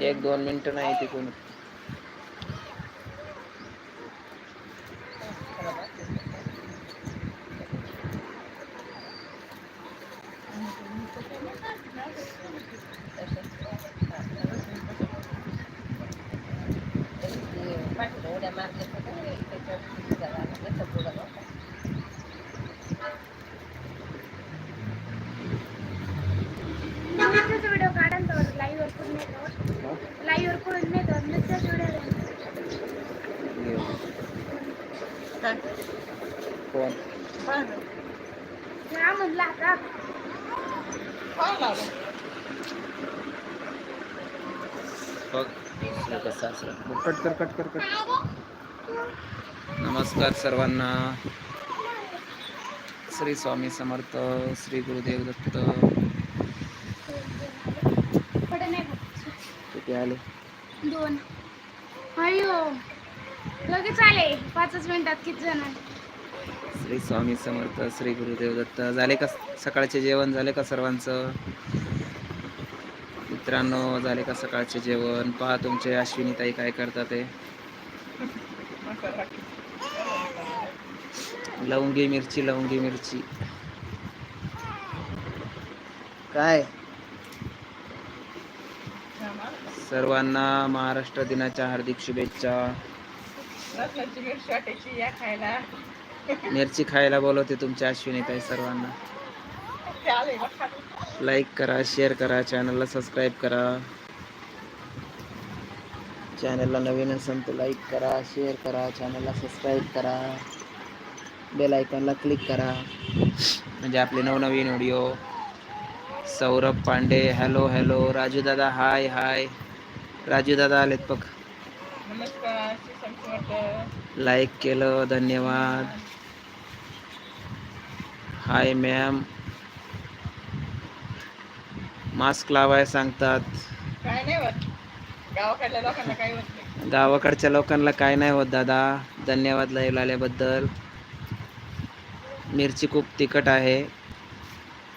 एक दोन मिनिटं नाही तिकडून नृत्याचा व्हिडिओ काढा ना तर लाईव्ह वर पूर्ण येतो लाईव्ह वर करून नाही तर नृत्याचा व्हिडिओ काय म्हणला आता. कसं असं. कट कर कट कर कट नमस्कार सर्वांना. श्री स्वामी समर्थ श्री गुरुदेव दत्त पडे नाही बघ. किती आले. दोन. अयो लगेच आले. पाचच मिनिटात किती जण? श्री स्वामी समर्थ श्री गुरुदेव दत्त. झाले का सकाळचे जेवण? झाले का सर्वांचं? मित्रांनो झाले का सकाळचे जेवण? पहा तुमचे अश्विनी ताई काय करतात ते. लवंगी मिरची लवंगी मिरची. काय? सर्वांना महाराष्ट्र दिनाच्या हार्दिक शुभेच्छा. मिरची खायला बोलवते तुमच्या अश्विनी ताई सर्वांना. लाईक करा शेअर करा चॅनलला सबस्क्राईब करा. चॅनलला नवीन असेल तर लाईक करा शेअर करा चॅनलला सबस्क्राईब करा. बेल आयकॉनला क्लिक करा. म्हणजे आपले नवनवीन video Saurabh Pande hello hello Raju दादा हाय हाय राजू दादा आलेत बघ. लाईक केलं धन्यवाद. हाय मॅम मास्क लावाय सांगतात. गावाकडच्या लोकांना काय नाही होत दादा. धन्यवाद लाईव्ह आल्याबद्दल. मिरची खूप तिखट आहे.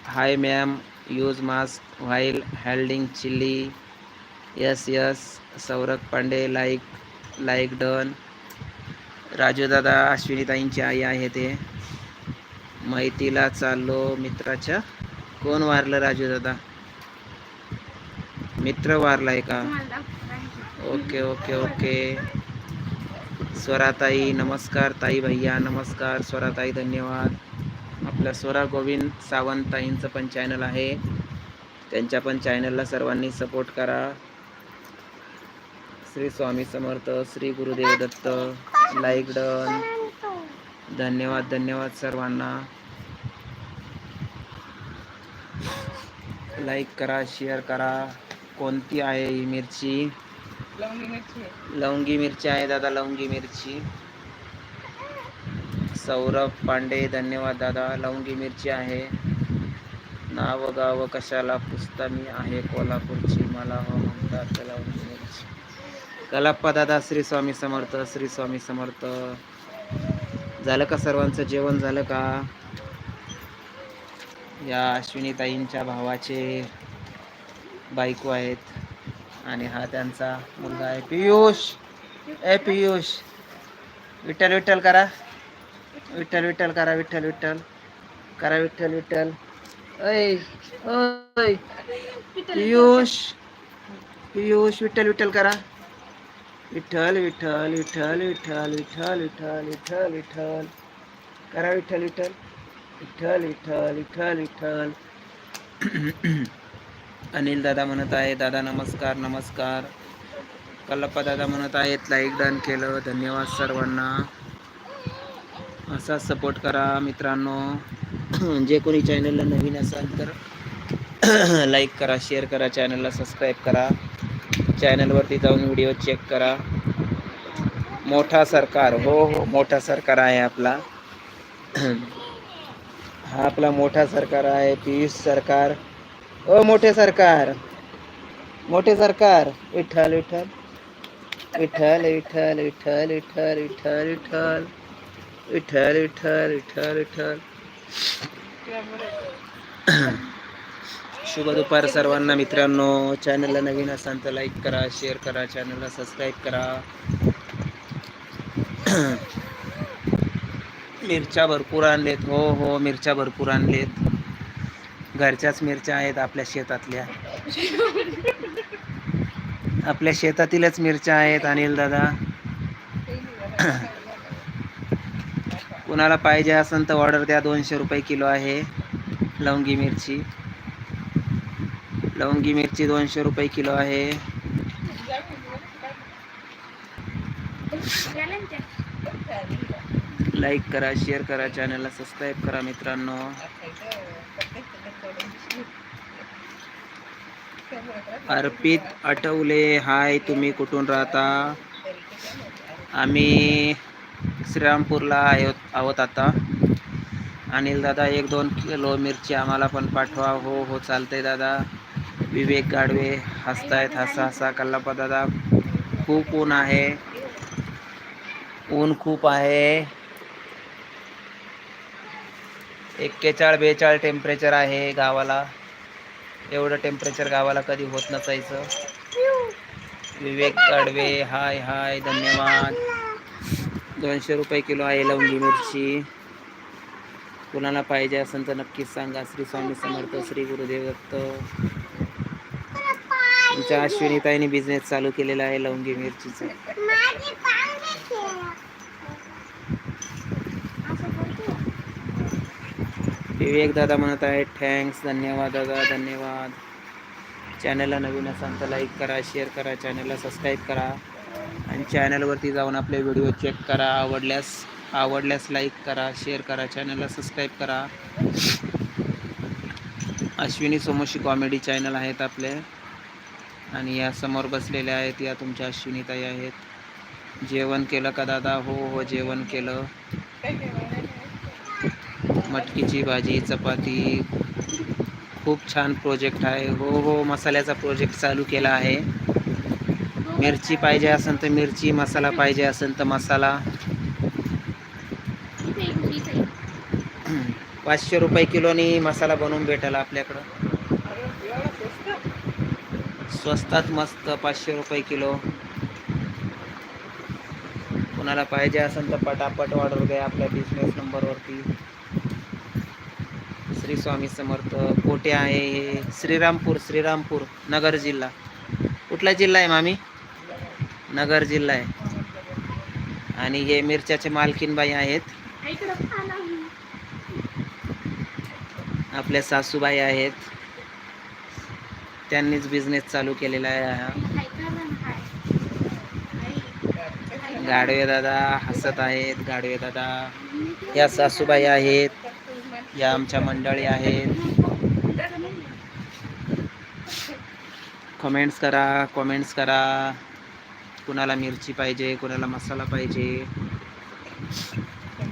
Hi ma'am use mask while holding chilli yes yes Saurabh Pande like like done Raju दादा अश्विनीताईंची आई आहे ते मैतीला चाललो मित्राच्या कोण वारलं राजू दादा मित्र वारलाय का ओके ओके ओके स्वराताई नमस्कार ताई भैया नमस्कार स्वराताई धन्यवाद आपल्या स्वरा गोविंद सावंत ताईंचं पण चॅनल आहे. त्यांच्या पण चॅनलला सर्वांनी सपोर्ट करा. श्री स्वामी समर्थ श्री गुरुदेव दत्त लाईक डन धन्यवाद धन्यवाद सर्वांना. लाईक करा शेअर करा. कोणती आहे ही मिरची. लवंगी मिरची आहे दादा लवंगी मिरची. सौरभ पांडे धन्यवाद दादा. लवंगी मिरची आहे. नाव गाव कशाला पुस्ता मी आहे कोल्हापूरची? मला हो म्हणतात लवंगी मिरची. कलाप्पा दादा श्री स्वामी समर्थ श्री स्वामी समर्थ. झालं का सर्वांचं जेवण? झालं का? या अश्विनीताईंच्या भावाचे बायको आहेत आणि हा त्यांचा मुलगा आहे. पियुष! ए पियुष! विठ्ठल विठ्ठल करा. विठ्ठल विठ्ठल करा विठ्ठल विठ्ठल. करा विठ्ठल विठ्ठल. ऐ ओय. पियुष पियुष विठ्ठल विठ्ठल करा. विठ्ठल विठ्ठल विठ्ठल विठ्ठल विठ्ठल विठ्ठल विठ्ठल विठ्ठल. करा विठ्ठल विठ्ठल. विठ्ठल विठ्ठल विठ्ठल विठ्ठल. अनिल दादा म्हणत आहे दादा नमस्कार नमस्कार. कल्लप्पा दादा म्हणत आहेत लाईक डन केलं. धन्यवाद सर्वांना. असा सपोर्ट करा मित्रांनो. जे कोणी चॅनलला नवीन असाल तर लाईक करा शेअर करा चॅनलला सबस्क्राईब करा. चॅनलवरती जाऊन व्हिडिओ चेक करा. मोठा सरकार हो हो मोठा सरकार आहे आपला. हा आपला मोठा सरकार आहे पियुष सरकार. ओ मोठे सरकार. मोठे सरकार. विठ्ठल विठ्ठल विठ्ठल. विठ्ठल विठ्ठल विठ्ठल विठ्ठल विठ्ठल. विठ्ठल विठ्ठल विठ्ठल विठ्ठल शुभ दुपार सर्वांना मित्रांनो. चॅनलला नवीन असाल तर लाईक करा शेअर करा. चॅनलला सबस्क्राईब करा. मिरच्या भरपूर आणलेत. हो हो मिरच्या भरपूर आणलेत. घरच्याच मिरच्या आहेत आपल्या शेतातल्या. आपल्या शेतातीलच मिरच्या आहेत अनिल दादा. कुणाला पाहिजे असेल तर ऑर्डर द्या. दोनशे रुपये किलो आहे लवंगी मिरची. लवंगी मिरची दोनशे रुपये किलो आहे. लाईक करा शेअर करा चॅनलला सबस्क्राईब करा मित्रांनो. अर्पित आठवले हाय तुम्ही कुठून राहता? आम्ही श्रीरामपूरला आहोत आहोत आता. अनिल दादा एक दोन किलो मिरची आम्हाला पण पाठवा. हो हो चालते दादा. विवेक गाडवे हसतायत हसा हसा. कल्लापा दादा खूप ऊन आहे. ऊन खूप आहे. एक्केचाळ बेचाळ टेम्परेचर आहे गावाला. एवढं टेम्परेचर गावाला कधी होत नसायचं. विवेक गाडवे हाय हाय धन्यवाद. दोनशे रुपये किलो आहे लवंगी मिरची. कुणाला पाहिजे असेल तर नक्कीच सांगा. श्री स्वामी समर्थ श्री गुरुदेव दत्त. तुमच्या अश्विनीताईने बिझनेस चालू केलेला आहे लवंगी मिरचीचा. विवेक दादा म्हणत आहे थँक्स धन्यवाद दादा धन्यवाद. चॅनलला नवीन असाल तर लाईक करा शेअर करा चॅनलला सबस्क्राईब करा. आणि चॅनलवरती जाऊन आपले व्हिडिओ चेक करा. आवडल्यास आवडल्यास लाईक करा शेअर करा. चॅनलला सबस्क्राईब करा. अश्विनी सोमोशी कॉमेडी चॅनल आहेत आपले. आणि या समोर बसलेल्या आहेत या तुमच्या अश्विनीताई आहेत. जेवण केलं का दादा? हो हो जेवण केलं. मटकीची भाजी चपाती. खूप छान प्रोजेक्ट आहे. हो हो मसाल्याचा प्रोजेक्ट चालू केला आहे. मिरची पाहिजे असेल तर मिरची मसाला पाहिजे असेल तर मसाला. पाचशे रुपये किलोनी मसाला बनवून भेटेल आपल्याकडं. स्वस्तात मस्त पाचशे रुपये किलो. कोणाला पाहिजे असेल तर पटापट ऑर्डर द्या आपल्या बिझनेस नंबरवरती श्री स्वामी समर्थ कोठे आहे श्रीरामपूर श्रीरामपूर नगर जिल्हा. कुठला जिल्हा आहे मामी? नगर जिल्हा आहे. आणि हे मिरच्याचे मालकीनबाई आहेत. आपल्या सासूबाई आहेत. त्यांनीच बिझनेस चालू केलेला आहे गाडवे दादा हसत आहेत. गाडवे दादा या सासूबाई आहेत. या आमच्या मंडळी आहेत. कमेंट्स करा कमेंट्स करा. कुणाला मिरची पाहिजे कुणाला मसाला पाहिजे.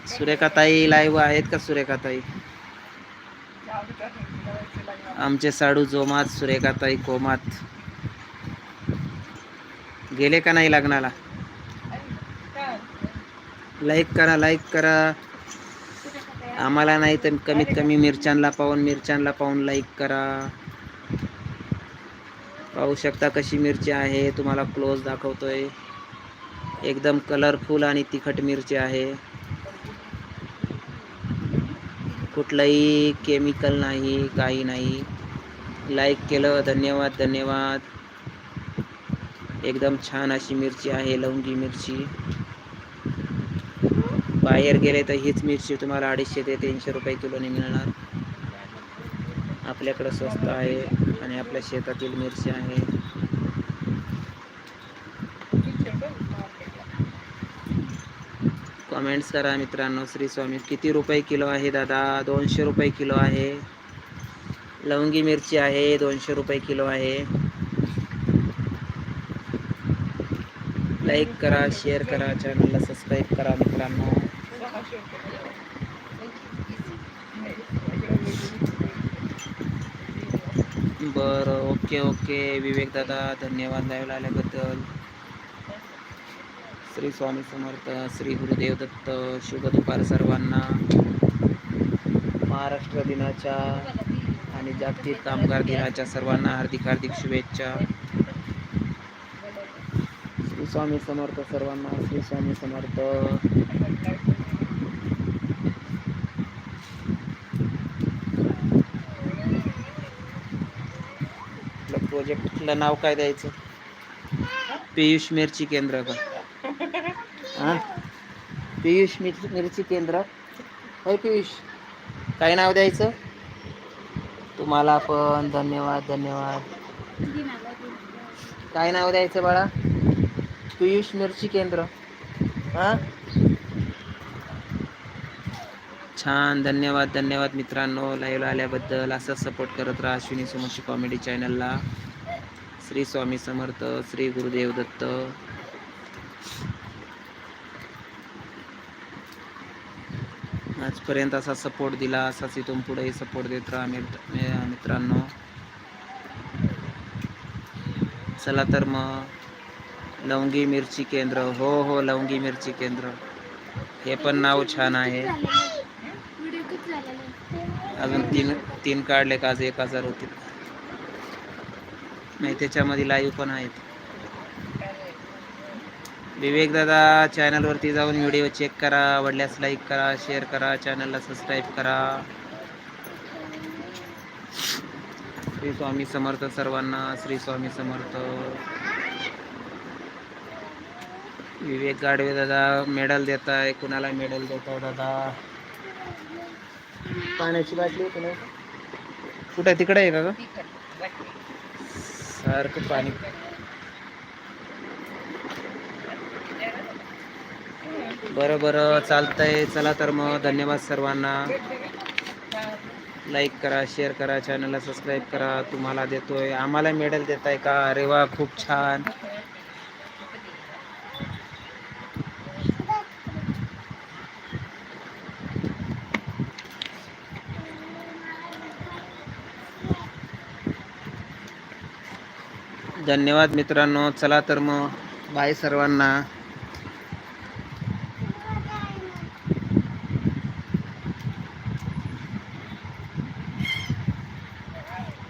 सुरेखाताई लाईव्ह आहेत का सुरेखाताई? आमचे साडू जोमात सुरेखाताई कोमात. गेले का नाही लग्नाला? लाईक करा लाईक करा. आम्हाला नाही तर कमीत कमी मिरच्यांना पाहून मिरच्यांना पाहून लाईक करा. पाहू शकता कशी मिरची आहे तुम्हाला क्लोज दाखवतोय. एकदम कलरफुल आणि तिखट मिरची आहे. कुठलंही केमिकल नाही काही नाही. लाईक केलं धन्यवाद धन्यवाद. एकदम छान अशी मिरची आहे लवंगी मिरची. बाहेर गेले तर हीच मिरची तुम्हाला अडीचशे ते तीनशे रुपये किलोने मिळणार. आपल्याकडं स्वस्त आहे. आपल्या शेतातील मिरची आहे. कमेंट्स करा मित्रांनो. श्री स्वामी, किती रुपये किलो आहे दादा? दोनशे रुपये किलो आहे. लवंगी मिरची आहे, दोनशे रुपये किलो आहे. लाईक करा शेअर करा चॅनलला सबस्क्राईब करा मित्रांनो. बरं ओके ओके. विवेक दादा धन्यवाद लाईव्ह आल्याबद्दल. श्री स्वामी समर्थ श्री गुरुदेव दत्त शुभ दुपार सर्वांना. महाराष्ट्र दिनाच्या आणि जागतिक कामगार दिनाच्या सर्वांना हार्दिक हार्दिक शुभेच्छा. श्री स्वामी समर्थ सर्वांना श्री स्वामी समर्थ आपलं प्रोजेक्टला नाव काय द्यायचं? पियुष मिरची केंद्र का? हा? पियुष मिरची मिरची केंद्र? होय पियुष काय नाव द्यायचं? तुम्हाला पण धन्यवाद धन्यवाद. काय नाव द्यायचं बाळा? पियुष मिरची केंद्र. हां? छान धन्यवाद धन्यवाद मित्रांनो. लाईव्हला आल्याबद्दल असंच सपोर्ट करत राहा. अश्विनी सुमशी कॉमेडी चॅनलला श्री स्वामी समर्थ श्री गुरुदेव दत्त. आजपर्यंत असा सपोर्ट दिला असाच इथून पुढेही सपोर्ट देत राहा मित्रांनो. चला तर मग लवंगी मिरची केंद्र. हो हो लवंगी मिरची केंद्र. हे पण नाव छान आहे. अजून तीन तीन काढले का? आज एक हजार होतील नाही त्याच्यामध्ये लाईव्ह पण आहेत. विवेक दादा चॅनलवरती जाऊन व्हिडिओ चेक करा आवडल्यास लाईक करा शेअर करा चॅनलला सबस्क्राईब करा. श्री स्वामी समर्थ सर्वांना श्री स्वामी समर्थ. विवेक गाडवे दादा मेडल देत आहे कुणाला मेडल देत आहे दादा? पाण्याची बाटली कुठे तिकडे आहे का सारखं पाणी. बरं बरं चालतंय. चला तर मग धन्यवाद सर्वांना. लाईक करा शेअर करा चॅनलला सबस्क्राईब करा. तुम्हाला देतोय. आम्हाला मेडल देताय का? अरे वा खूप छान. धन्यवाद मित्रांनो. चला तर मग बाय सर्वांना.